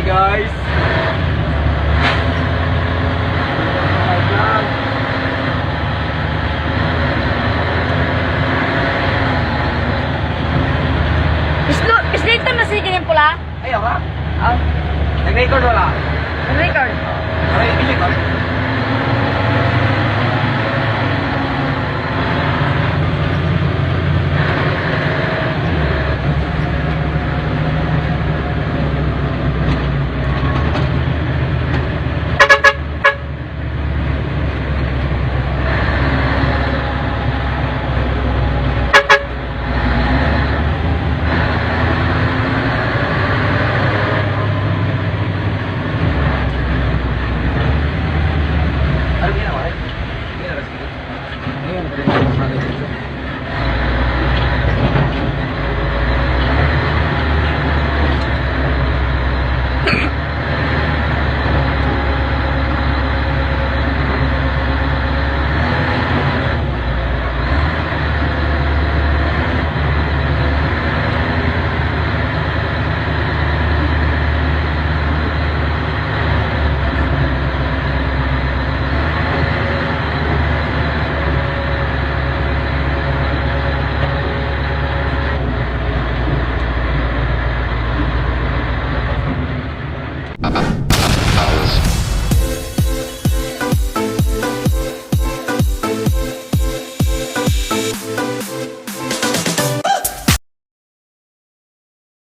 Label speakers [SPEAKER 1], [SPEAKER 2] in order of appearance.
[SPEAKER 1] Hi guys!
[SPEAKER 2] Islo, islito na si Kinin pula?
[SPEAKER 1] Ayaw ka?
[SPEAKER 2] Ah?
[SPEAKER 1] Nag-record wala?
[SPEAKER 2] Nag-record? Ay, record